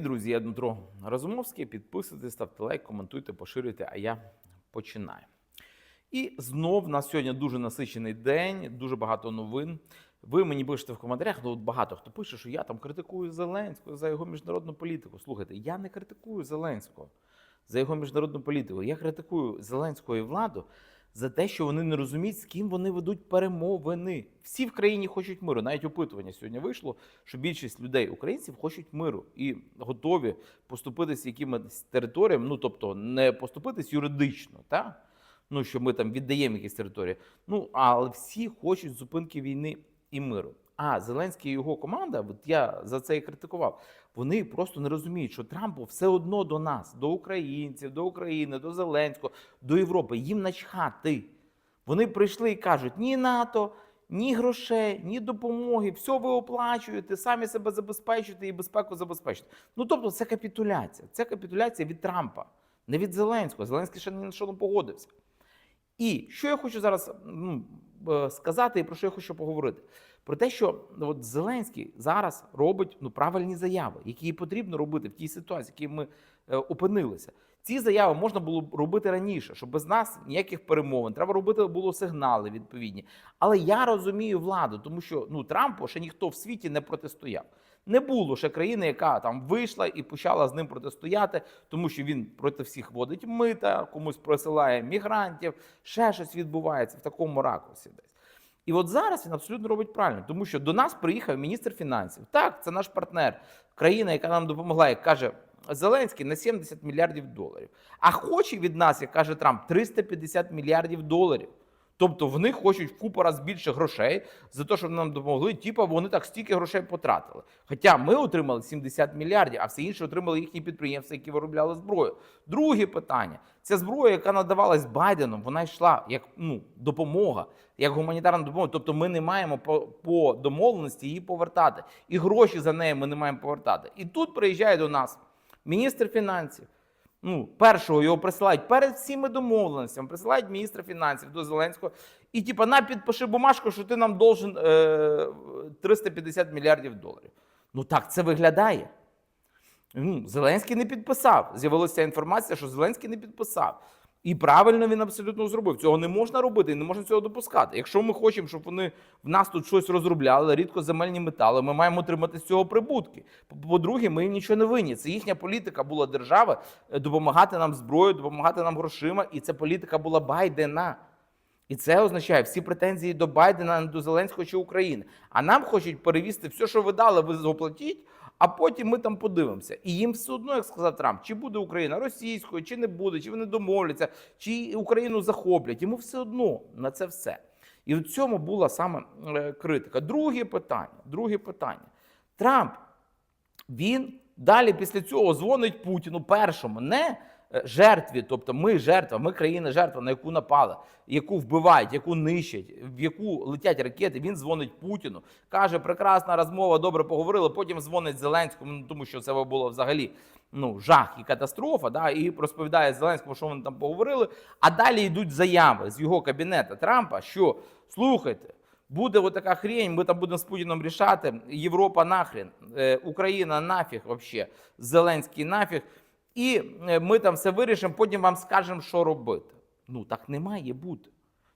Друзі, я Дмитро Разумовський. Підписуйтесь, ставте лайк, коментуйте, поширюйте, а я починаю. І знов у нас сьогодні дуже насичений день, дуже багато новин. Ви мені пишете в коментарях, ну от багато хто пише, що я там критикую Зеленського за його міжнародну політику. Слухайте, я не критикую Зеленського за його міжнародну політику. Я критикую Зеленського і владу за те, що вони не розуміють, з ким вони ведуть перемовини. Всі в країні хочуть миру. Навіть опитування сьогодні вийшло, що більшість людей, українців, хочуть миру і готові поступитись якимось територіям, ну тобто не поступитись юридично, та Ну, що ми там віддаємо якісь території. Ну, але всі хочуть зупинки війни і миру. А Зеленський і його команда, от я за це і критикував. Вони просто не розуміють, що Трампу все одно до нас, до українців, до України, до Зеленського, до Європи. Їм начхати. Вони прийшли і кажуть: ні НАТО, ні грошей, ні допомоги, все ви оплачуєте, самі себе забезпечуєте і безпеку забезпечуєте. Ну тобто, це капітуляція. Це капітуляція від Трампа, не від Зеленського. Зеленський ще ні на що не погодився. І що я хочу зараз ну, е, сказати, і про що я хочу поговорити? Про те, що ну, от Зеленський зараз робить ну, правильні заяви, які потрібно робити в тій ситуації, в якій ми е, опинилися. Ці заяви можна було робити раніше, щоб без нас ніяких перемовин. Треба робити було сигнали відповідні. Але я розумію владу, тому що ну Трампу ще ніхто в світі не протистояв. Не було ще країни, яка там вийшла і почала з ним протистояти, тому що він проти всіх водить мита, комусь присилає мігрантів, ще щось відбувається в такому ракурсі десь. І от зараз він абсолютно робить правильно, тому що до нас приїхав міністр фінансів. Так, це наш партнер, країна, яка нам допомогла, як каже Зеленський, на 70 мільярдів доларів. А хоче від нас, як каже Трамп, 350 мільярдів доларів. Тобто вони хочуть в купу раз більше грошей за те, щоб нам допомогли. Типа вони так стільки грошей потратили. Хоча ми отримали 70 мільярдів, а все інше отримали їхні підприємства, які виробляли зброю. Друге питання: ця зброя, яка надавалась Байденом, вона йшла як ну допомога, як гуманітарна допомога. Тобто ми не маємо по, по домовленості її повертати, і гроші за неї ми не маємо повертати. І тут приїжджає до нас міністр фінансів. Ну, першого його присилають перед всіми домовленостями, присилають міністра фінансів до Зеленського. І, типу, на підпиши бумажку, що ти нам должен е, 350 мільярдів доларів. Ну так це виглядає. Ну, Зеленський не підписав. З'явилася інформація, що Зеленський не підписав. І правильно він абсолютно зробив. Цього не можна робити не можна цього допускати. Якщо ми хочемо, щоб вони в нас тут щось розробляли, рідкоземельні метали, ми маємо отримати з цього прибутки. По-друге, ми їм нічого не винні. Це їхня політика була держави е, допомагати нам зброєю, допомагати нам грошима. І ця політика була Байдена. І це означає всі претензії до Байдена, до Зеленського чи України. А нам хочуть перевісти все, що ви дали, ви заплатіть, а потім ми там подивимося. І їм все одно, як сказав Трамп, чи буде Україна російською, чи не буде, чи вони домовляться, чи Україну захоплять. Йому все одно на це все. І в цьому була саме е, критика. Друге питання. Друге питання. Трамп він далі після цього дзвонить Путіну першому, не жертві, тобто ми жертва, ми країна жертва, на яку напали, яку вбивають, яку нищать, в яку летять ракети. Він дзвонить Путіну, каже: прекрасна розмова, добре поговорили. Потім дзвонить Зеленському, ну тому що це було взагалі ну жах і катастрофа. Да, і розповідає Зеленському, що вони там поговорили. А далі йдуть заяви з його кабінету Трампа, що слухайте. Буде от така хрень, ми там будемо з Путіном рішати. Європа нахрен, е, Україна нафіг вообще, Зеленський нафіг. І е, ми там все вирішимо, потім вам скажемо, що робити. Ну так не має бути.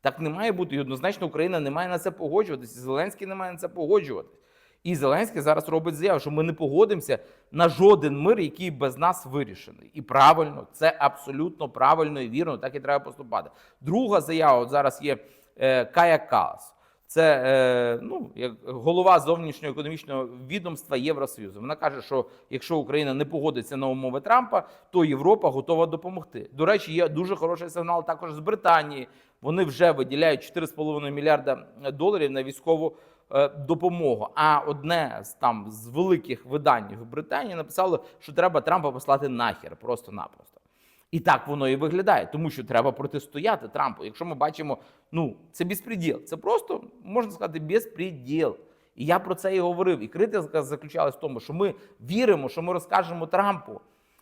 Так не має бути. І однозначно Україна не має на це погоджуватися. Зеленський не має на це погоджуватись. І Зеленський зараз робить заяву, що ми не погодимося на жоден мир, який без нас вирішений. І правильно, це абсолютно правильно і вірно, так і треба поступати. Друга заява от зараз є е, Кая Калас. Це е, ну, як голова зовнішнього економічного відомства Євросоюзу. Вона каже, що якщо Україна не погодиться на умови Трампа, то Європа готова допомогти. До речі, є дуже хороший сигнал також з Британії. Вони вже виділяють 4,5 мільярда доларів на військову е, допомогу. А одне з там з великих видань в Британії написало, що треба Трампа послати нахер, просто-напросто. І так воно і виглядає, тому що треба протистояти Трампу. Якщо ми бачимо, ну це безпреділ. Це просто можна сказати безпреділ. І я про це і говорив. І критика заключалась в тому, що ми віримо, що ми розкажемо Трампу,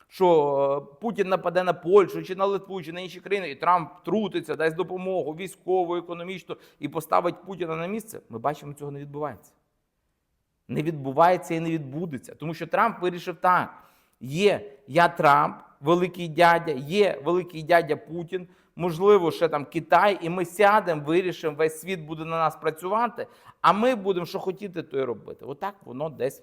що е, Путін нападе на Польщу чи на Литву, чи на інші країни, і Трамп трутиться, дасть допомогу військову, економічну і поставить Путіна на місце. Ми бачимо, цього не відбувається. Не відбувається і не відбудеться, тому що Трамп вирішив так. Є я Трамп, великий дядя, є великий дядя Путін, можливо, ще там Китай, і ми сядемо, вирішимо, весь світ буде на нас працювати, а ми будемо що хотіти, то й робити. Отак воно десь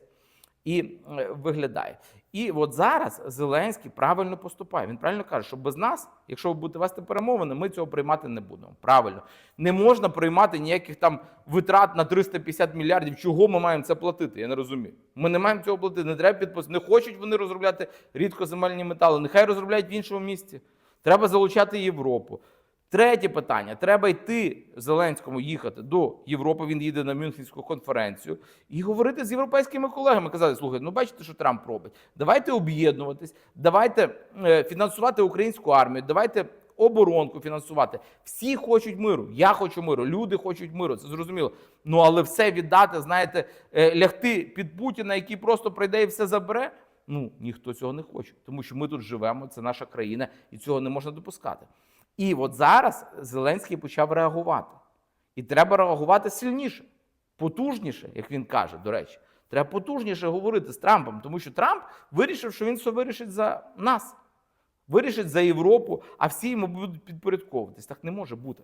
і е, виглядає. І от зараз Зеленський правильно поступає. Він правильно каже, що без нас, якщо ви будете вести перемовини, ми цього приймати не будемо. Правильно, не можна приймати ніяких там витрат на 350 мільярдів. Чого ми маємо це платити? Я не розумію. Ми не маємо цього платити. Не треба підписати. Не хочуть вони розробляти рідкоземельні метали. Нехай розробляють в іншому місці. Треба залучати Європу. Третє питання: треба йти Зеленському їхати до Європи. Він їде на Мюнхенську конференцію і говорити з європейськими колегами. Казати, слухайте, ну бачите, що Трамп робить. Давайте об'єднуватись, давайте е, фінансувати українську армію, давайте оборонку фінансувати. Всі хочуть миру. Я хочу миру, люди хочуть миру. Це зрозуміло. Ну але все віддати, знаєте, е, лягти під Путіна, який просто прийде і все забере. Ну ніхто цього не хоче, тому що ми тут живемо, це наша країна, і цього не можна допускати. І от зараз Зеленський почав реагувати. І треба реагувати сильніше, потужніше, як він каже, до речі. Треба потужніше говорити з Трампом, тому що Трамп вирішив, що він все вирішить за нас, вирішить за Європу, а всі йому будуть підпорядковуватись. Так не може бути.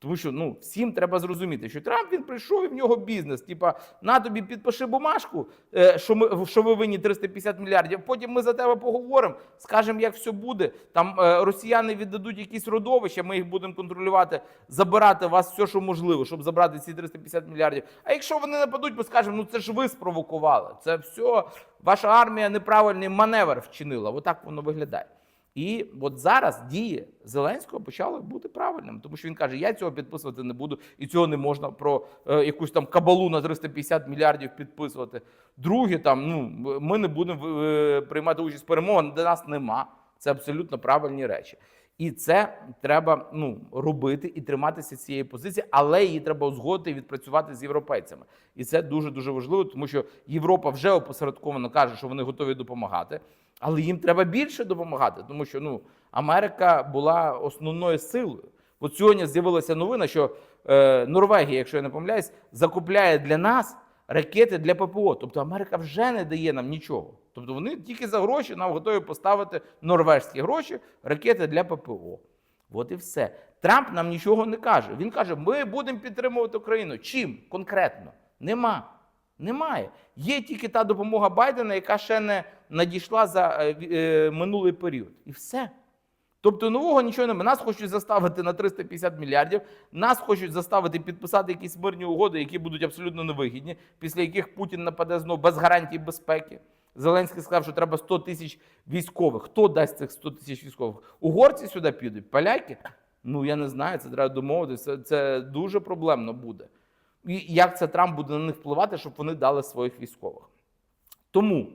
Тому що ну, всім треба зрозуміти, що Трамп він прийшов і в нього бізнес. Типа, на тобі підпиши бумажку, е, що ми що ви винні 350 мільярдів. Потім ми за тебе поговоримо, скажемо, як все буде. Там е, росіяни віддадуть якісь родовища, ми їх будемо контролювати, забирати вас все, що можливо, щоб забрати ці 350 мільярдів. А якщо вони нападуть, ми скажемо, ну це ж ви спровокували. Це все ваша армія неправильний маневр вчинила. Отак воно виглядає. І от зараз дії Зеленського почали бути правильними, тому що він каже: я цього підписувати не буду, і цього не можна про е, якусь там кабалу на 350 мільярдів підписувати. Друге, там ну ми не будемо е, приймати участь в перемогах, де нас нема. Це абсолютно правильні речі. І це треба ну, робити і триматися цієї позиції, але її треба узгодити і відпрацювати з європейцями. І це дуже дуже важливо, тому що Європа вже опосередковано каже, що вони готові допомагати, але їм треба більше допомагати, тому що ну, Америка була основною силою. От сьогодні з'явилася новина, що е, Норвегія, якщо я не помиляюсь, закупляє для нас ракети для ППО. Тобто Америка вже не дає нам нічого. Тобто вони тільки за гроші нам готові поставити норвежські гроші, ракети для ППО. От і все. Трамп нам нічого не каже. Він каже: ми будемо підтримувати Україну. Чим конкретно? Нема. Немає. Є тільки та допомога Байдена, яка ще не надійшла за е, е, минулий період. І все. Тобто нового нічого немає. Нас хочуть заставити на 350 мільярдів, нас хочуть заставити підписати якісь мирні угоди, які будуть абсолютно невигідні, після яких Путін нападе знову без гарантій безпеки. Зеленський сказав, що треба 100 тисяч військових. Хто дасть цих 100 тисяч військових? Угорці сюди підуть, поляки? Ну я не знаю, це треба домовитися. Це, дуже проблемно буде. І як це Трамп буде на них впливати, щоб вони дали своїх військових? Тому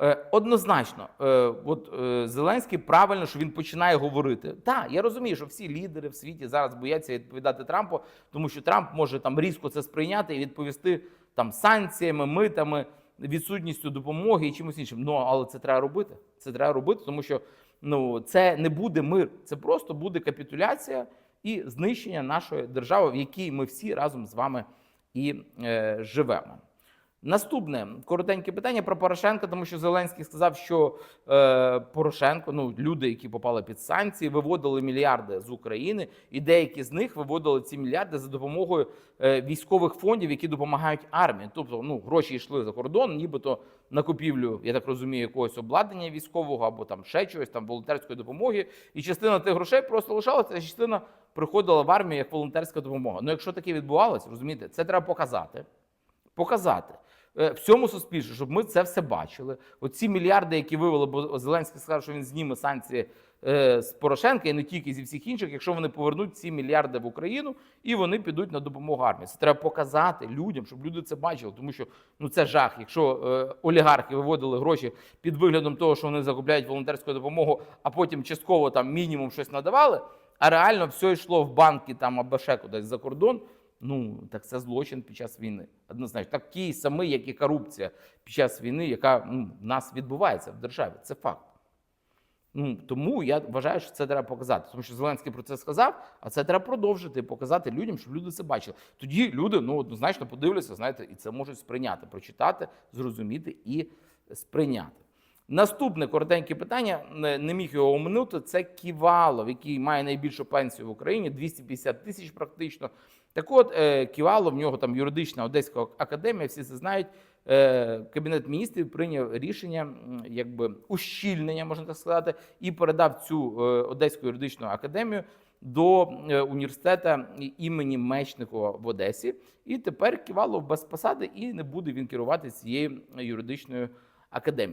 е, однозначно, е, от е, Зеленський правильно, що він починає говорити. Так, я розумію, що всі лідери в світі зараз бояться відповідати Трампу, тому що Трамп може там різко це сприйняти і відповісти там санкціями, митами, відсутністю допомоги і чимось іншим. Ну але це треба робити. Це треба робити, тому що ну це не буде мир, це просто буде капітуляція і знищення нашої держави, в якій ми всі разом з вами і е, живемо. Наступне коротеньке питання про Порошенка, тому що Зеленський сказав, що е, Порошенко, ну люди, які попали під санкції, виводили мільярди з України, і деякі з них виводили ці мільярди за допомогою е, військових фондів, які допомагають армії. Тобто, ну гроші йшли за кордон, нібито на купівлю, я так розумію, якогось обладнання військового або там ще чогось, там волонтерської допомоги. І частина тих грошей просто лишалася, а частина приходила в армію як волонтерська допомога. Ну, якщо таке відбувалося, розумієте, це треба показати. Показати всьому суспільству, щоб ми це все бачили. Оці мільярди, які вивели, бо Зеленський сказав, що він зніме санкції е, з Порошенка і не тільки зі всіх інших, якщо вони повернуть ці мільярди в Україну і вони підуть на допомогу армії. Це треба показати людям, щоб люди це бачили, тому що ну це жах. Якщо е, олігархи виводили гроші під виглядом того, що вони закупляють волонтерську допомогу, а потім частково там мінімум щось надавали, а реально все йшло в банки там або ще кудись за кордон. Ну, так це злочин під час війни. Однозначно, такий самий, як і корупція під час війни, яка ну, в нас відбувається в державі. Це факт. Ну, Тому я вважаю, що це треба показати. Тому що Зеленський про це сказав, а це треба продовжити і показати людям, щоб люди це бачили. Тоді люди ну, однозначно подивляться, знаєте, і це можуть сприйняти, прочитати, зрозуміти і сприйняти. Наступне коротеньке питання, не міг його оминути. Це Ківалов, який має найбільшу пенсію в Україні 250 тисяч практично. Так от, е, Ківалов, в нього там юридична Одеська академія, всі це знають. Е, Кабінет міністрів прийняв рішення, якби ущільнення, можна так сказати, і передав цю е, Одеську юридичну академію до університету імені Мечникова в Одесі. І тепер Ківалов без посади і не буде він керувати цією юридичною.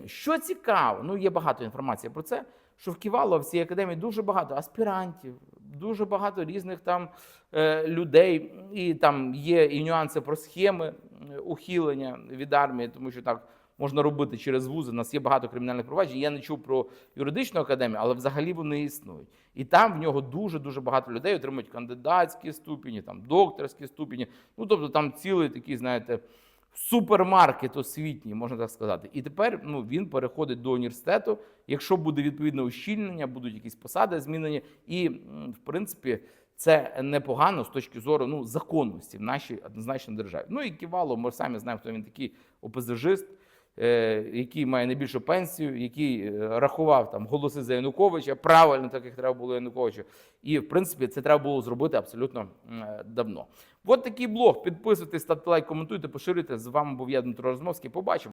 Що цікаво, ну є багато інформації про це. Що в Ківалова в цій академії дуже багато аспірантів, дуже багато різних там е, людей, і там є і нюанси про схеми е, ухилення від армії, тому що так можна робити через вузи. У нас є багато кримінальних проваджень. Я не чув про юридичну академію, але взагалі вони існують. І там в нього дуже дуже багато людей отримують кандидатські ступені, там докторські ступені. Ну тобто там цілий такий, знаєте. Супермаркет освітній, можна так сказати. І тепер ну, він переходить до університету. Якщо буде відповідне ущільнення, будуть якісь посади змінені. І, в принципі, це непогано з точки зору ну, законності в нашій однозначно державі. Ну і Ківало, ми самі знаємо, хто він такий ОПЗЖист, е, який має найбільшу пенсію, який е, рахував там голоси за Януковича, правильно, так як треба було Януковичу. І в принципі це треба було зробити абсолютно е, давно. От такий блог. Підписуйтесь, ставте лайк, коментуйте, поширюйте. З вами був я, Дмитро Розмовський. Побачимо.